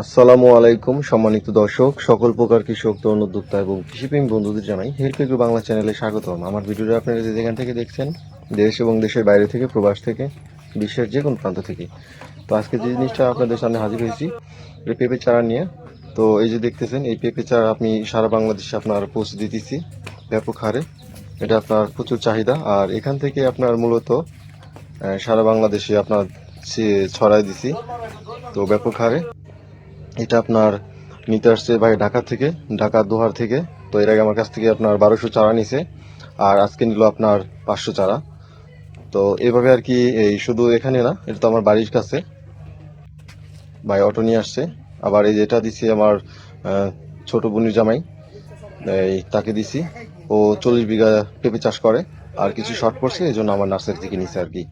আসসালামু আলাইকুম, সম্মানিত দর্শক, সকল প্রকার কৃষক, তরুণ উদ্যোক্তা এবং কৃষিপ্রেমী বন্ধুদের জানাই হেলপেগ্রু বাংলা চ্যানেলে স্বাগতম। আমার ভিডিওটা আপনারা যে যেখান থেকে দেখছেন, দেশ এবং দেশের বাইরে থেকে, প্রবাস থেকে, বিশ্বের যে কোনো প্রান্ত থেকে। তো আজকে যে জিনিসটা আপনাদের সামনে হাজির হয়েছি, এই পেঁপে চারা নিয়ে। তো এই যে দেখতেছেন, এই পেঁপে চারা আপনি সারা বাংলাদেশে আপনার পৌঁছে দিতেছি, ব্যাপক হারে। এটা আপনার প্রচুর চাহিদা, আর এখান থেকে আপনার মূলত সারা বাংলাদেশে আপনার ছড়াই দিছি। তো ব্যাপক হারে। এটা আপনার নিতে আসছে ভাই ঢাকা থেকে, ঢাকা দোহার থেকে। তো এর আগে আমার কাছ থেকে আপনার বারোশো চারা নিছে, আর আজকে নিল আপনার পাঁচশো চারা। তো এভাবে আর কি এই শুধু এখানে না, এটা তো আমার বাড়ির কাছে। ভাই অটো নিয়ে আসছে। আবার এই যেটা দিছি আমার ছোট বোনের জামাই, এই তাকে দিছি। ও চল্লিশ বিঘা পেঁপে চাষ করে, আর কিছু শর্ট পড়ছে, এই জন্য আমার নার্সারি থেকে নিছে আর কি।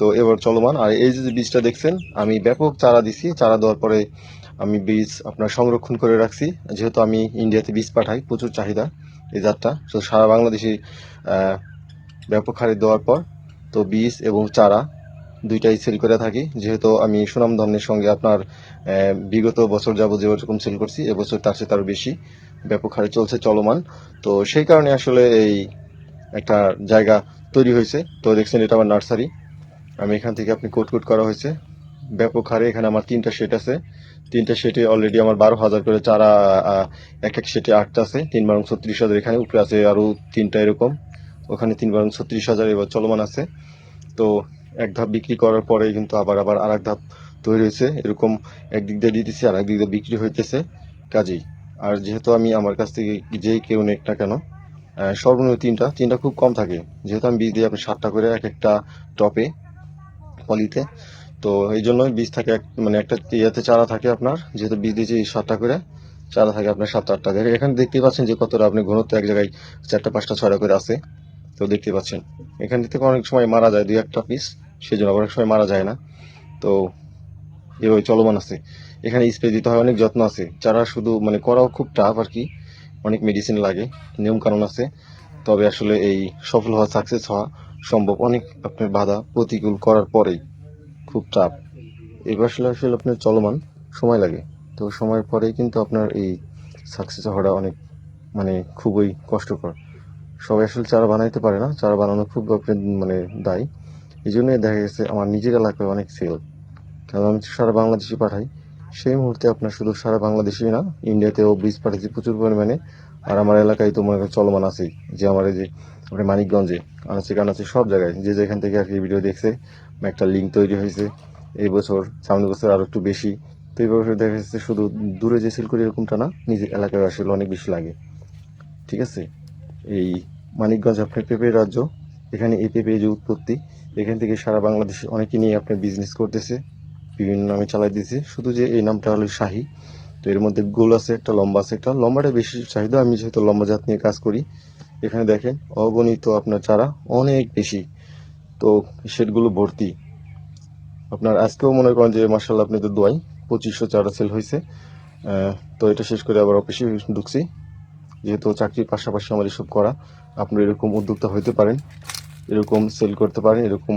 তো এবার চলমান, আর এই যে বীজটা দেখছেন, আমি ব্যাপক চারা দিছি, চারা দেওয়ার পরে আমি বীজ আপনার সংরক্ষণ করে রাখছি। যেহেতু আমি ইন্ডিয়াতে বীজ পাঠাই, প্রচুর চাহিদা এই জাতটা। তো সারা বাংলাদেশে ব্যাপক হারে দেওয়ার পর তো বীজ এবং চারা দুইটাই সেল করে থাকি। যেহেতু আমি সুনামধনের সঙ্গে আপনার বিগত বছর যাবত যেরকম সেল করছি, এবছর তার চেয়ে তারও বেশি ব্যাপক হারে চলছে, চলমান। তো সেই কারণে আসলে এই একটা জায়গা তৈরি হয়েছে। তো দেখছেন এটা আমার নার্সারি। আমি এখান থেকে আপনি কোট কোট করা হয়েছে। ব্যাপক হারে এখানে আমার তিনটা সেট আছে। তিনটা সেটে অলরেডি আমার বারো হাজার করে চারা এক এক সেটে আটটা আছে। তিন বারং ছত্রিশ হাজার এখানে উপরে আছে আরও তিনটা এরকম। ওখানে তিন বারং ছত্রিশ হাজার এবার চলমান আছে। তো এক ধাপ বিক্রি করার পরে কিন্তু আবার আবার আর এক ধাপ তৈরি হয়েছে। এরকম একদিক দিয়ে দিতেছি আর একদিক দিয়ে বিক্রি হইতেছে। কাজেই। আর যেহেতু আমি আমার কাছ থেকে যেই কেউ নেক না কেন সর্বনিম্ন তিনটা তিনটা খুব কম থাকে। যেহেতু আমি বীজ দিয়ে আপনি সাতটা করে এক একটা টপে, পলিতে। তো এই জন্য বীজ থাকে মানে একটা ইয়েতে চারা থাকে আপনার, যেহেতু বীজ দিয়েছি সাতটা করে, চারা থাকে আপনার সাত আটটা করে। এখানে দেখতেই পাচ্ছেন যে কতটা আপনি ঘনত্ব এক জায়গায় চারটা, পাঁচটা, ছয়টা করে আছে, তো দেখতে পাচ্ছেন। এখান থেকে অনেক সময় মারা যায় দুই, একটা পিস সেই জন্য অনেক সময় মারা যায় না। তো এভাবে চলমান আছে। এখানে স্প্রে দিতে হয়, অনেক যত্ন আছে। চারা শুধু মানে করাও খুব টাফ আর কি, অনেক মেডিসিন লাগে নিয়ম কানুন আছে। তবে আসলে এই সফল হওয়া সাকসেস হওয়া সম্ভব, অনেক আপনার বাধা প্রতিকূল করার পরেই। খুব টাফ এবার আসলে আসলে আপনার চলমান সময় লাগে। তো সময়ের পরেই কিন্তু আপনার এই সাকসেস হওয়াটা অনেক মানে খুবই কষ্টকর। সবাই আসলে চারা বানাইতে পারে না। চারা বানানো খুব মানে দায়ী। এই জন্যই দেখা গেছে আমার নিজের এলাকায় অনেক সেল কারণ আমি সারা বাংলাদেশে পাঠাই। সেই মুহূর্তে আপনার শুধু সারা বাংলাদেশেই না ইন্ডিয়াতেও বীজ পাঠাচ্ছি প্রচুর পরিমাণে। আর আমার এলাকায় তো মনে চলমান আছেই। যে আমার এই যে আপনার মানিকগঞ্জে, আনাচে কানাচে সব জায়গায়, যে যেখান থেকে আর কি ভিডিও দেখছে একটা লিঙ্ক তৈরি হয়েছে। এই বছর, সামনের বছর আরও একটু বেশি। তো এই বছর দেখা যাচ্ছে শুধু দূরে যে সেল করি এরকমটা না, নিজের এলাকায় আসলে অনেক বেশি লাগে। ঠিক আছে? এই মানিকগঞ্জ আপনার পেঁপের রাজ্য, এখানে এই পেঁপে যে উৎপত্তি, এখান থেকে সারা বাংলাদেশে অনেকে নিয়ে আপনার বিজনেস করতেছে। বিভিন্ন নামে চালাই দিয়েছে শুধু যে এই নামটা হলো শাহি, তো এর মধ্যে গোল আছে, একটা লম্বা আছে, একটা লম্বাটা বেশি চাহিদা। আমি যেহেতু লম্বা জাত নিয়ে কাজ করি, এখানে দেখেন, অগণিত আপনার চারা অনেক বেশি। তো সেটগুলো ভর্তি। আপনার আজকেও মনে করেন যে মার্শাল আপনি তো দোয়াই, পঁচিশশো চারা সেল হয়েছে। তো এটা শেষ করে আবার অফিসে ঢুকছি। যেহেতু চাকরির পাশাপাশি আমার এসব করা, আপনারা এরকম উদ্যোক্তা হইতে পারেন, এরকম সেল করতে পারেন, এরকম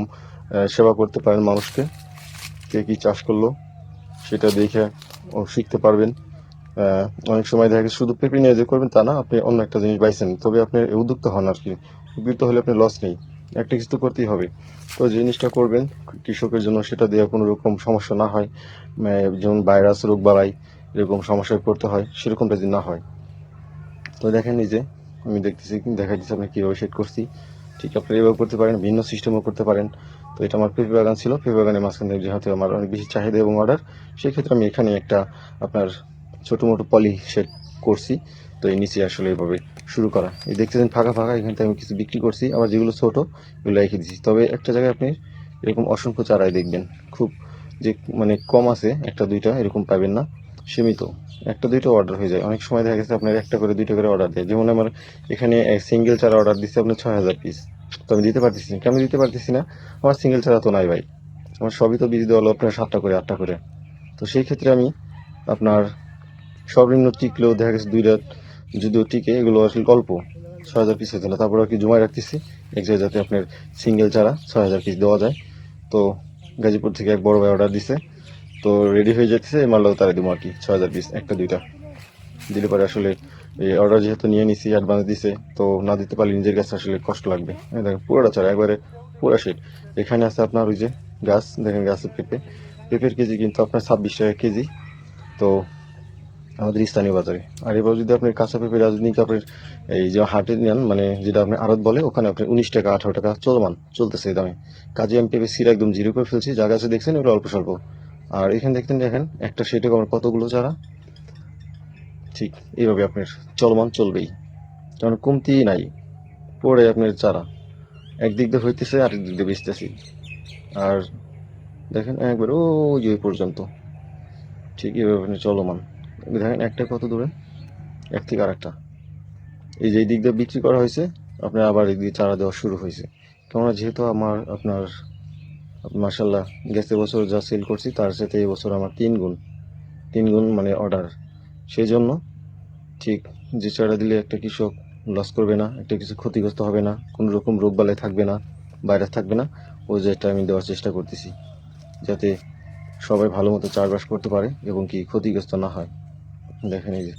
সেবা করতে পারেন মানুষকে। কে কী চাষ করল, সেটা দেখে শিখতে পারবেন। অনেক সময় দেখা গেছে শুধু পেঁপে নিয়ে যে করবেন তা না, আপনি অন্য একটা জিনিস পাইছেন তবে আপনি উদ্যোক্তা হন আর কি। উপকৃত হলে আপনি লস নেই। একটা কিছু তো করতেই হবে। তো জিনিসটা করবেন কৃষকের জন্য সেটা দিয়ে কোনো রকম সমস্যা না হয়। যেমন ভাইরাস, রোগ বালাই এরকম সমস্যায় পড়তে হয়, সেরকমটা যদি না হয়। তো দেখেন নিজে আমি দেখতেছি দেখা দিচ্ছি আপনি কীভাবে সেট করছি। ঠিক আপনি এভাবে করতে পারেন, ভিন্ন সিস্টেমও করতে পারেন। তো এটা আমার পেঁপে বাগান ছিল, পেঁপে বাগানের মাঝখান থেকে যেহেতু আমার অনেক বেশি চাহিদা এবং অর্ডার সেই ক্ষেত্রে আমি এখানে একটা আপনার ছোটো মোটো পলি সেট করছি। তো এই নিচে আসলে এভাবে শুরু করা। এই দেখতেছেন ফাঁকা ফাঁকা, এখান আমি কিছু বিক্রি করছি। আবার যেগুলো ছোটো, এগুলো রেখে দিচ্ছি তবে একটা জায়গায় আপনি এরকম অসংখ্য চারাই দেখবেন। খুব যে মানে কম আছে, একটা, দুইটা এরকম পাবেন না। সীমিত। একটা, দুইটা অর্ডার হয়ে যায়। অনেক সময় দেখা গেছে আপনার একটা করে, দুইটা করে অর্ডার দেয়। যেমন আমার এখানে সিঙ্গেল চারা অর্ডার দিচ্ছে আপনার ছয় হাজার পিস তো আমি দিতে পারতেছি না। কেন দিতে পারতেছি না? আমার সিঙ্গেল চারা তো নাই ভাই। আমার সবই তো বীজ দেওয়া হলো আপনার সাতটা করে, আটটা করে। তো সেই ক্ষেত্রে আমি আপনার সর্বনিম্ন টিকলেও দেখা গেছে দুইটা যদিও টিকে এগুলো আসলে অল্প, ছয় হাজার পিস হয়েছিল তারপর আর কি জমায় রাখতেছি, এক জায়গায় যাতে আপনার সিঙ্গেল চারা ছয় হাজার পিস দেওয়া যায়। তো গাজীপুর থেকে এক বড় ভাই অর্ডার দিছে। তো রেডি হয়ে যাচ্ছে এই মালটাও তারা দিব আর কি, ছয় হাজার পিস একটা, দুইটা। দিলে পরে আসলে এই অর্ডার যেহেতু নিয়ে নিছি অ্যাডভান্স দিছে, তো না দিতে পারলে নিজের কাছে আসলে কষ্ট লাগবে। দেখেন, পুরোটা চারা একবারে পুরো সেট এখানে আছে আপনার ওই যে গাছ, দেখেন গাছের পেঁপে। পেঁপের কেজি কিন্তু আপনার ছাব্বিশ টাকা কেজি। তো আমাদের স্থানীয় বাজারে। আর এবার যদি আপনি কাঁচা পেঁপে রাজনীতি আপনার এই যে হাটে নেন মানে যেটা আপনি আড়ত বলে, ওখানে আপনি উনিশ টাকা, আঠারো টাকা চলমান, চলতেছে দামে। কাজে আমি পেঁপে সিরা একদম জিরো করে ফেলছি যা গাছে দেখছেন ওগুলো অল্প স্বল্প। আর এখানে দেখতেন, দেখেন, একটা সেটে আমার কতগুলো চারা? ঠিক এইভাবে আপনার চলমান চলবেই। কারণ কমতি নাই, পরে আপনার চারা। একদিক দিয়ে হইতেছে, আরেক দিক দিয়ে বেচতেছি। আর দেখেন, একবার ও যে ওই পর্যন্ত। ঠিক আপনি চলমান। দেখেন, একটা কত দূরে? এক থেকে আরেকটা। এই যে দিক দিয়ে বিক্রি করা হয়েছে আপনার আবার এই দিকে চারা দেওয়া শুরু হয়েছে। কেননা যেহেতু আমার আপনার মার্শাল্লাহ গেছে বছর যা সেল করছি, তার সাথে এই বছর আমার তিন গুণ তিন গুণ মানে অর্ডার সেই জন্য ঠিক যে চারা দিলে একটা কৃষক লস করবে না, একটা কিছু ক্ষতিগ্রস্ত হবে না, কোনো রকম রোগ বালাই থাকবে না ভাইরাস থাকবে না, ওই যেটা আমি দেওয়ার চেষ্টা করতেছি। যাতে সবাই ভালো মতো চাষবাস করতে পারে এবং কি ক্ষতিগ্রস্ত না হয়। দেখেন এই যে,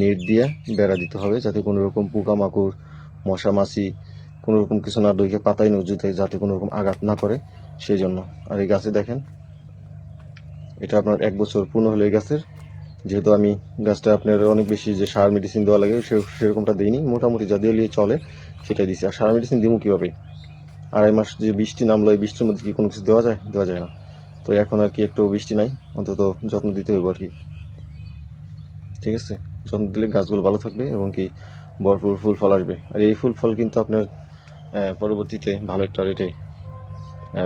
নেট দিয়ে বেড়া দিতে হবে যাতে কোনো রকম পোকামাকড় মশা মাছি কোনো রকম কিছু না ডইকে পাতায় নজুতে যাতে কোনো রকম আঘাত না করে। সেই জন্য। আর এই গাছে দেখেন, এটা আপনার এক বছর পূর্ণ হলে এই গাছের। যেহেতু আমি গাছটা আপনার অনেক বেশি যে সার মেডিসিন দেওয়া লাগে সেরকমটা দিইনি। মোটামুটি যা দিয়ে চলে, সেটাই দিছি। আর সার মেডিসিন দিব কীভাবে? আড়াই মাস যে বৃষ্টি নামলো, এই বৃষ্টির মধ্যে কি কোনো কিছু দেওয়া যায়? দেওয়া যায় না। তো এখন আর কি একটু বৃষ্টি নাই, অন্তত যত্ন দিতে হবে আর কি। ঠিক আছে? যত্ন দিলে গাছগুলো ভালো থাকবে এবং কি ভরপুর ফুল ফল আসবে। আর এই ফুল ফল কিন্তু আপনার পরবর্তীতে ভালো একটা রেটে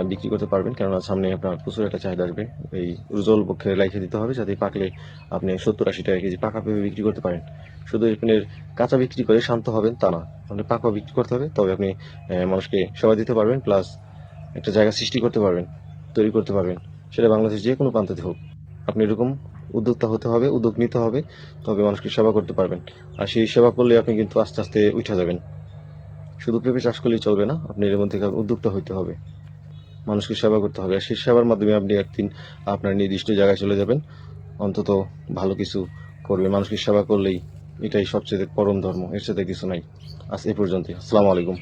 বিক্রি করতে পারবেন। কেননা সামনে আপনার প্রচুর একটা চাহিদা আসবে। এই উজ্জ্বল পক্ষে লাইখে দিতে হবে যাতে পাকলে আপনি সত্তর আশি টাকা কেজি পাকা পেঁপে বিক্রি করতে পারেন। শুধু আপনার কাঁচা বিক্রি করে শান্ত হবেন তা না। আপনি পাকা বিক্রি করতে হবে, তবে আপনি মানুষকে সেবা দিতে পারবেন প্লাস একটা জায়গা সৃষ্টি করতে পারবেন, তৈরি করতে পারবেন। সেটা বাংলাদেশ যে কোনো প্রান্তে হোক। আপনি এরকম উদ্যোক্তা হতে হবে, উদ্যোগ নিতে হবে, তবে মানুষকে সেবা করতে পারবেন। আর সেই সেবা করলে আপনি কিন্তু আস্তে আস্তে উঠে যাবেন। শুধু পেঁপে চাষ করলেই চলবে না, আপনি এর মধ্যে উদ্যোক্তা হইতে হবে। মানুষকে সেবা করতে হবে। আর সেই সেবার মাধ্যমে আপনি একদিন আপনার নির্দিষ্ট জায়গায় চলে যাবেন। অন্তত ভালো কিছু করবে মানুষকে সেবা করলেই এটাই সবচেয়ে পরম ধর্ম। এর সাথে কিছু নাই। আজ এ পর্যন্ত আসসালামু আলাইকুম।